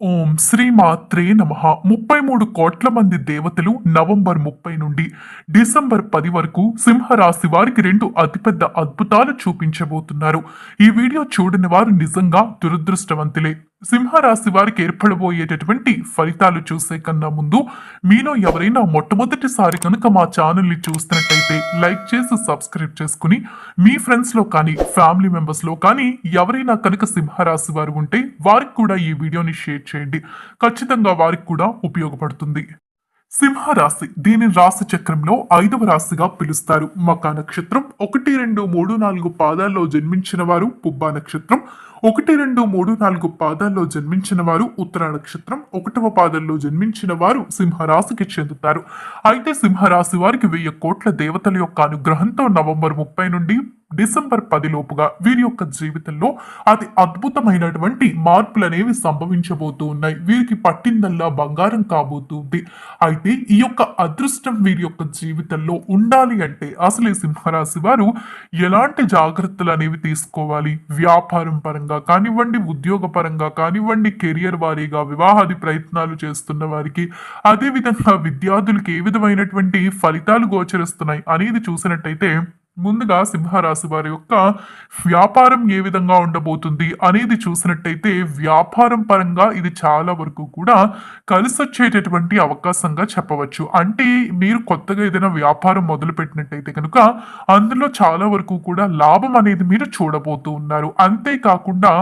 ఓం శ్రీ మాత్రే నమ. ముప్పై మూడు కోట్ల మంది దేవతలు నవంబర్ ముప్పై నుండి డిసెంబర్ పది వరకు సింహరాశి వారికి రెండు అతిపెద్ద అద్భుతాలు చూపించబోతున్నారు. ఈ వీడియో చూడని వారు నిజంగా దురదృష్టవంతులే. సింహరాశి వారికి ఏర్పడబోయేటటువంటి ఫలితాలు చూసే కన్నా ముందు మీలో ఎవరైనా మొట్టమొదటిసారి కనుక మా ఛానల్ని చూస్తున్నట్టయితే లైక్ చేసి సబ్స్క్రైబ్ చేసుకుని మీ ఫ్రెండ్స్లో కానీ ఫ్యామిలీ మెంబర్స్లో కానీ ఎవరైనా కనుక సింహరాశి వారు ఉంటే వారికి కూడా ఈ వీడియోని షేర్ చేయండి. ఖచ్చితంగా వారికి కూడా ఉపయోగపడుతుంది. సింహరాశి దీని రాశి చక్రంలో ఐదవ రాశిగా పిలుస్తారు. మకా నక్షత్రం ఒకటి రెండు మూడు నాలుగు పాదాల్లో జన్మించిన వారు పుబ్బా నక్షత్రం ఒకటి రెండు మూడు నాలుగు పాదాల్లో జన్మించిన వారు ఉత్తర నక్షత్రం ఒకటవ పాదంలో జన్మించిన వారు సింహరాశికి చెందుతారు. అయితే సింహరాశి వారికి వెయ్యి కోట్ల దేవతల యొక్క అనుగ్రహంతో నవంబర్ ముప్పై నుండి డిసెంబర్ పది లోపుగా వీరి యొక్క జీవితంలో అతి అద్భుతమైనటువంటి మార్పులు అనేవి సంభవించబోతూ ఉన్నాయి. వీరికి పట్టిందల్లా బంగారం కాబోతుంది. అయితే ఈ యొక్క అదృష్టం వీరి యొక్క జీవితంలో ఉండాలి అంటే అసలు సింహరాశి వారు ఎలాంటి జాగ్రత్తలు అనేవి తీసుకోవాలి? వ్యాపారం పరంగా కానివ్వండి ఉద్యోగ పరంగా కానివ్వండి కెరియర్ వారీగా వివాహాది ప్రయత్నాలు చేస్తున్న వారికి అదేవిధంగా విద్యార్థులకి ఏ విధమైనటువంటి ఫలితాలు గోచరిస్తున్నాయి అనేది చూసినట్టయితే ముందుగా సింహరాశి వారి యొక్క వ్యాపారం ఏ విధంగా ఉండబోతుంది అనేది చూసినట్టయితే వ్యాపారం పరంగా ఇది చాలా వరకు కూడా కలిసి వచ్చేటటువంటి అవకాశంగా చెప్పవచ్చు. అంటే మీరు కొత్తగా ఏదైనా వ్యాపారం మొదలు పెట్టినట్టయితే కనుక అందులో చాలా వరకు కూడా లాభం అనేది మీరు చూడబోతూ ఉన్నారు. అంతేకాకుండా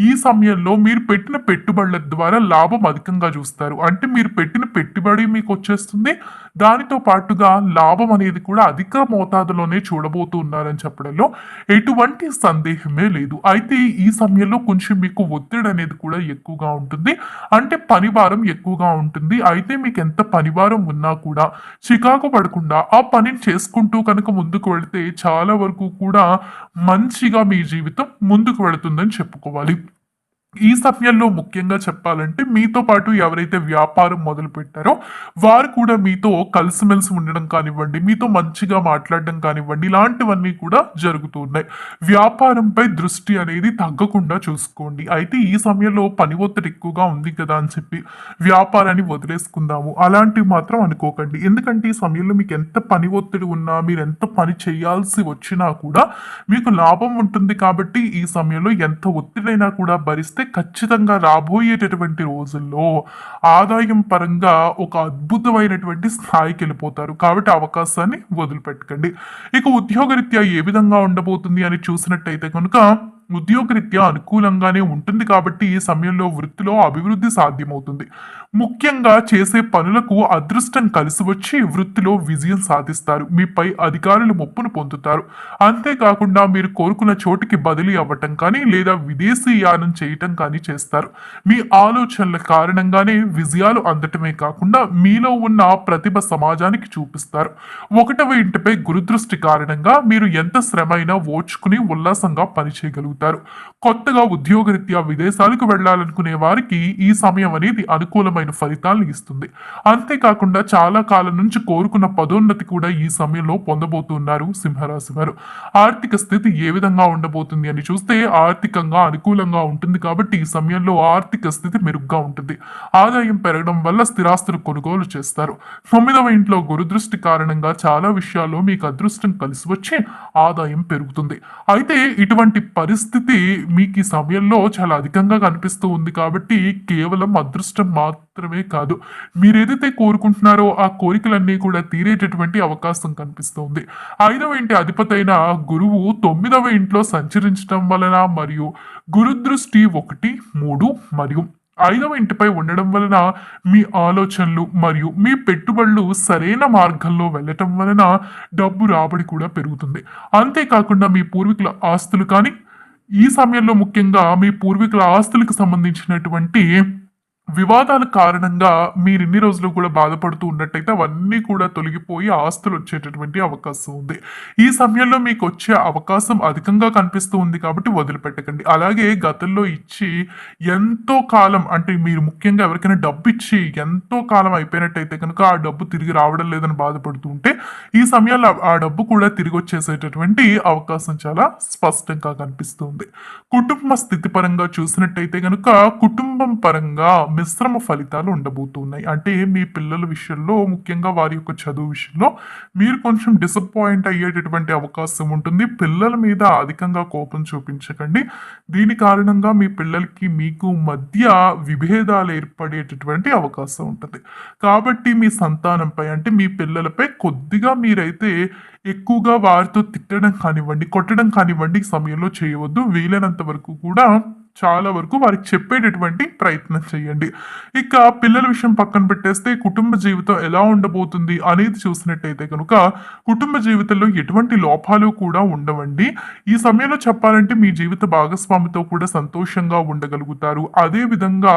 ఈ సమయంలో మీరు పెట్టిన పెట్టుబడుల ద్వారా లాభం అధికంగా చూస్తారు. అంటే మీరు పెట్టిన పెట్టుబడి మీకు వచ్చేస్తుంది. దానితో పాటుగా లాభం అనేది కూడా అధిక మోతాదులోనే చూడబోతూ ఉన్నారని చెప్పడంలో ఎటువంటి సందేహమే లేదు. అయితే ఈ సమయంలో కొంచెం మీకు ఒత్తిడి అనేది కూడా ఎక్కువగా ఉంటుంది. అంటే పని భారం ఎక్కువగా ఉంటుంది. అయితే మీకు ఎంత పని భారం ఉన్నా కూడా చికాకు పడకుండా ఆ పనిని చేసుకుంటూ కనుక ముందుకు వెళితే చాలా వరకు కూడా మంచిగా మీ జీవితం ముందుకు వెళుతుందని చెప్పుకోవాలి. ఈ సమయంలో ముఖ్యంగా చెప్పాలంటే మీతో పాటు ఎవరైతే వ్యాపారం మొదలు పెట్టారో వారు కూడా మీతో కలిసిమెలిసి ఉండడం కానివ్వండి మీతో మంచిగా మాట్లాడడం కానివ్వండి ఇలాంటివన్నీ కూడా జరుగుతూ ఉన్నాయి. వ్యాపారంపై దృష్టి అనేది తగ్గకుండా చూసుకోండి. అయితే ఈ సమయంలో పని ఒత్తిడి ఎక్కువగా ఉంది కదా అని చెప్పి వ్యాపారాన్ని వదిలేసుకుందాము. అలాంటివి మాత్రం అనుకోకండి. ఎందుకంటే ఈ సమయంలో మీకు ఎంత పని ఒత్తిడి ఉన్నా మీరు ఎంత పని చేయాల్సి వచ్చినా కూడా మీకు లాభం ఉంటుంది కాబట్టి ఈ సమయంలో ఎంత ఒత్తిడైనా కూడా భరిస్తే ఖచ్చితంగా రాబోయేటటువంటి రోజుల్లో ఆదాయం పరంగా ఒక అద్భుతమైనటువంటి స్థాయికి వెళ్ళిపోతారు. కాబట్టి అవకాశాన్ని వదిలిపెట్టకండి. ఇక ఉద్యోగరీత్యా ఏ విధంగా ఉండబోతుంది అని చూసినట్టయితే కనుక ఉద్యోగరీత్యా అనుకూలంగానే ఉంటుంది కాబట్టి ఈ సమయంలో వృత్తిలో అభివృద్ధి సాధ్యమవుతుంది. ముఖ్యంగా చేసే పనులకు అదృష్టం కలిసి వచ్చి వృత్తిలో విజయం సాధిస్తారు. మీపై అధికారులు మొప్పును పొందుతారు. అంతేకాకుండా మీరు కోరుకున్న చోటికి బదిలీ అవ్వటం కానీ లేదా విదేశీ యానం చేయటం కానీ చేస్తారు. మీ ఆలోచనల కారణంగానే విజయాలు అందటమే కాకుండా మీలో ఉన్న ప్రతిభ సమాజానికి చూపిస్తారు. ఒకటవ ఇంటిపై గురుదృష్టి కారణంగా మీరు ఎంత శ్రమ అయినా ఓర్చుకుని ఉల్లాసంగా పనిచేయగలుగుతారు. కొత్తగా ఉద్యోగరీత్యా విదేశాలకు వెళ్ళాలనుకునే వారికి ఈ సమయం అనేది అనుకూలమైన ఫలితాలను ఇస్తుంది. అంతేకాకుండా చాలా కాలం నుంచి కోరుకున్న పదోన్నతి కూడా ఈ సమయంలో పొందబోతున్నారు సింహరాశి వారు. ఆర్థిక స్థితి ఏ విధంగా ఉండబోతుంది అని చూస్తే ఆర్థికంగా అనుకూలంగా ఉంటుంది కాబట్టి ఈ సమయంలో ఆర్థిక స్థితి మెరుగ్గా ఉంటుంది. ఆదాయం పెరగడం వల్ల స్థిరాస్తులు కొనుగోలు చేస్తారు. తొమ్మిదవ ఇంట్లో గురుదృష్టి కారణంగా చాలా విషయాల్లో మీకు అదృష్టం కలిసి వచ్చి ఆదాయం పెరుగుతుంది. అయితే ఇటువంటి పరిస్థితి మీకు ఈ సమయంలో చాలా అధికంగా కనిపిస్తూ ఉంది కాబట్టి కేవలం అదృష్టం మాత్రమే కాదు. మీరు ఏదైతే కోరుకుంటున్నారో ఆ కోరికలన్నీ కూడా తీరేటటువంటి అవకాశం కనిపిస్తుంది. ఐదవ ఇంటి అధిపతైన గురువు తొమ్మిదవ ఇంట్లో సంచరించడం వలన మరియు గురుదృష్టి ఒకటి మూడు మరియు ఐదవ ఇంటిపై ఉండడం వలన మీ ఆలోచనలు మరియు మీ పెట్టుబడులు సరైన మార్గంలో వెళ్ళటం వలన డబ్బు రాబడి కూడా పెరుగుతుంది. అంతేకాకుండా మీ పూర్వీకుల ఆస్తులు కానీ ఈ సమయంలో ముఖ్యంగా మీ పూర్వీకుల ఆస్తులకు సంబంధించినటువంటి వివాదాల కారణంగా మీరు ఇన్ని రోజులు కూడా బాధపడుతూ ఉన్నట్టయితే అవన్నీ కూడా తొలగిపోయి ఆస్తులు వచ్చేటటువంటి అవకాశం ఉంది. ఈ సమయంలో మీకు వచ్చే అవకాశం అధికంగా కనిపిస్తూ ఉంది కాబట్టి వదిలిపెట్టకండి. అలాగే గతంలో ఇచ్చి ఎంతో కాలం అంటే మీరు ముఖ్యంగా ఎవరికైనా డబ్బు ఇచ్చి ఎంతో కాలం అయిపోయినట్టయితే కనుక ఆ డబ్బు తిరిగి రావడం లేదని బాధపడుతూ ఉంటే ఈ సమయంలో ఆ డబ్బు కూడా తిరిగి వచ్చేసేటటువంటి అవకాశం చాలా స్పష్టంగా కనిపిస్తుంది కుటుంబ స్థితి పరంగా చూసినట్టయితే కనుక కుటుంబం పరంగా మిశ్రమ ఫలితాలు ఉండబోతున్నాయి. అంటే మీ పిల్లల విషయంలో ముఖ్యంగా వారి యొక్క చదువు విషయంలో మీరు కొంచెం డిసప్పాయింట్ అయ్యేటటువంటి అవకాశం ఉంటుంది. పిల్లల మీద అధికంగా కోపం చూపించకండి. దీని కారణంగా మీ పిల్లలకి మీకు మధ్య విభేదాలు ఏర్పడేటటువంటి అవకాశం ఉంటుంది. కాబట్టి మీ సంతానంపై అంటే మీ పిల్లలపై కొద్దిగా మీరైతే ఎక్కువగా వారితో తిట్టడం కానివ్వండి కొట్టడం కానివ్వండి సమయంలో చేయవద్దు. వీలైనంత వరకు కూడా చాలా వరకు వారికి చెప్పేటటువంటి ప్రయత్నం చేయండి. ఇక పిల్లల విషయం పక్కన పెట్టేస్తే కుటుంబ జీవితం ఎలా ఉండబోతుంది అనేది చూసినట్టయితే కనుక కుటుంబ జీవితంలో ఎటువంటి లోపాలు కూడా ఉండవండి. ఈ సమయంలో చెప్పాలంటే మీ జీవిత భాగస్వామితో కూడా సంతోషంగా ఉండగలుగుతారు. అదే విధంగా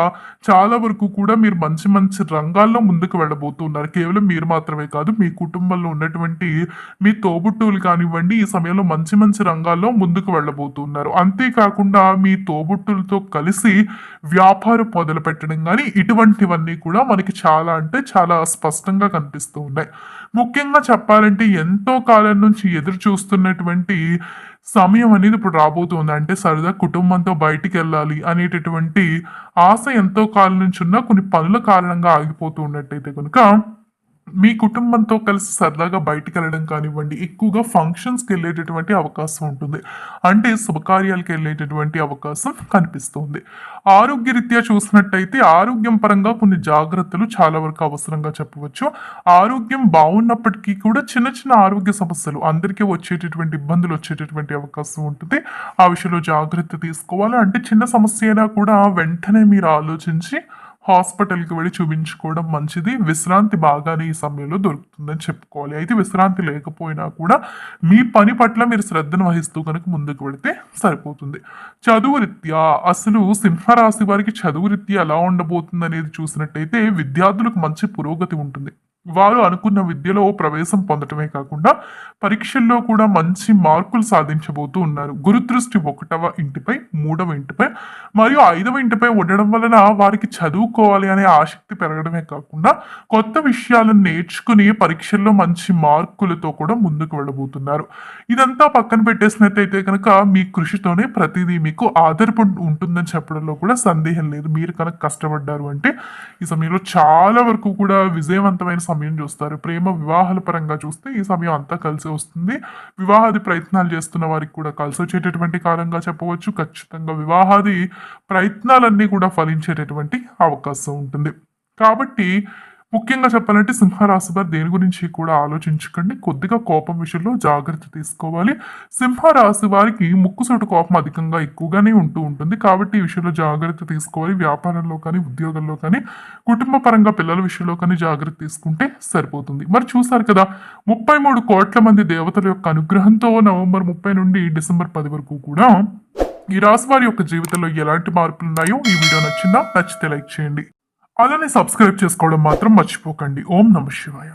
చాలా వరకు కూడా మీరు మంచి మంచి రంగాల్లో ముందుకు వెళ్ళబోతున్నారు. కేవలం మీరు మాత్రమే కాదు మీ కుటుంబంలో ఉన్నటువంటి మీ తోబుట్టువులు కానివ్వండి ఈ సమయంలో మంచి మంచి రంగాల్లో ముందుకు వెళ్ళబోతున్నారు. అంతేకాకుండా మీ తోబుట్టు తోబుట్టులతో కలిసి వ్యాపారం మొదలు పెట్టడం కానీ ఇటువంటివన్నీ కూడా మనకి చాలా అంటే చాలా స్పష్టంగా కనిపిస్తూ ఉన్నాయి. ముఖ్యంగా చెప్పాలంటే ఎంతో కాలం నుంచి ఎదురు చూస్తున్నటువంటి సమయం అనేది ఇప్పుడు రాబోతుంది. అంటే సరదా కుటుంబంతో బయటికి వెళ్ళాలి అనేటటువంటి ఆశ ఎంతో కాలం నుంచి ఉన్నా కొన్ని పనుల కారణంగా ఆగిపోతూ ఉన్నట్టయితే కనుక మీ కుటుంబంతో కలిసి సరదాగా బయటికి వెళ్ళడం కానివ్వండి ఎక్కువగా ఫంక్షన్స్కి వెళ్ళేటటువంటి అవకాశం ఉంటుంది. అంటే శుభకార్యాలకు వెళ్ళేటటువంటి అవకాశం కనిపిస్తుంది. ఆరోగ్యరీత్యా చూసినట్టయితే ఆరోగ్యం పరంగా కొన్ని జాగ్రత్తలు చాలా వరకు అవసరంగా చెప్పవచ్చు. ఆరోగ్యం బాగున్నప్పటికీ కూడా చిన్న చిన్న ఆరోగ్య సమస్యలు అందరికీ వచ్చేటటువంటి ఇబ్బందులు వచ్చేటటువంటి అవకాశం ఉంటుంది. ఆ విషయంలో జాగ్రత్త తీసుకోవాలి. అంటే చిన్న సమస్య అయినా కూడా వెంటనే మీరు ఆలోచించి హాస్పిటల్కి వెళ్ళి చూపించుకోవడం మంచిది. విశ్రాంతి బాగానే ఈ సమయంలో దొరుకుతుందని చెప్పుకోవాలి. అయితే విశ్రాంతి లేకపోయినా కూడా మీ పని పట్ల మీరు శ్రద్ధను వహిస్తూ కనుక ముందుకు వెళితే సరిపోతుంది. చదువు రీత్యా అసలు సింహరాశి వారికి చదువు రీత్యా ఎలా ఉండబోతుంది అనేది చూసినట్టయితే విద్యార్థులకు మంచి పురోగతి ఉంటుంది. వారు అనుకున్న విద్యలో ప్రవేశం పొందటమే కాకుండా పరీక్షల్లో కూడా మంచి మార్కులు సాధించబోతూ ఉన్నారు. గురుదృష్టి ఒకటవ ఇంటిపై మూడవ ఇంటిపై మరియు ఐదవ ఇంటిపై ఉండడం వలన వారికి చదువుకోవాలి అనే ఆసక్తి పెరగడమే కాకుండా కొత్త విషయాలను నేర్చుకుని పరీక్షల్లో మంచి మార్కులతో కూడా ముందుకు వెళ్ళబోతున్నారు. ఇదంతా పక్కన పెట్టేసినట్టయితే కనుక మీ కృషితోనే ప్రతిదీ మీకు ఆధారపడి ఉంటుందని చెప్పడంలో కూడా సందేహం లేదు. మీరు కనుక కష్టపడ్డారు అంటే ఈ సమయంలో చాలా వరకు కూడా విజయవంతమైన సమయం చూస్తారు. ప్రేమ వివాహాల పరంగా చూస్తే ఈ సమయం అంతా కలిసి వస్తుంది. వివాహాది ప్రయత్నాలు చేస్తున్న వారికి కూడా కలిసి వచ్చేటటువంటి కాలంగా చెప్పవచ్చు. ఖచ్చితంగా వివాహాది ప్రయత్నాలన్నీ కూడా ఫలించేటటువంటి అవకాశం ఉంటుంది. కాబట్టి ముఖ్యంగా చెప్పాలంటే సింహరాశి వారు దేని గురించి కూడా ఆలోచించకండి. కొద్దిగా కోపం విషయంలో జాగ్రత్త తీసుకోవాలి. సింహరాశి వారికి ముక్కుసోటు కోపం అధికంగా ఎక్కువగానే ఉంటూ ఉంటుంది. కాబట్టి ఈ విషయంలో జాగ్రత్త తీసుకోవాలి. వ్యాపారంలో కానీ ఉద్యోగంలో కానీ కుటుంబ పరంగా పిల్లల విషయంలో కానీ జాగ్రత్త తీసుకుంటే సరిపోతుంది. మరి చూసారు కదా ముప్పై మూడు కోట్ల మంది దేవతల యొక్క అనుగ్రహంతో నవంబర్ ముప్పై నుండి డిసెంబర్ పది వరకు కూడా ఈ రాశి వారి యొక్క జీవితంలో ఎలాంటి మార్పులు ఉన్నాయో ఈ వీడియో నచ్చిందా? నచ్చితే లైక్ చేయండి. అలానే సబ్స్క్రైబ్ చేసుకోవడం మాత్రం మర్చిపోకండి. ఓం నమ శివాయ.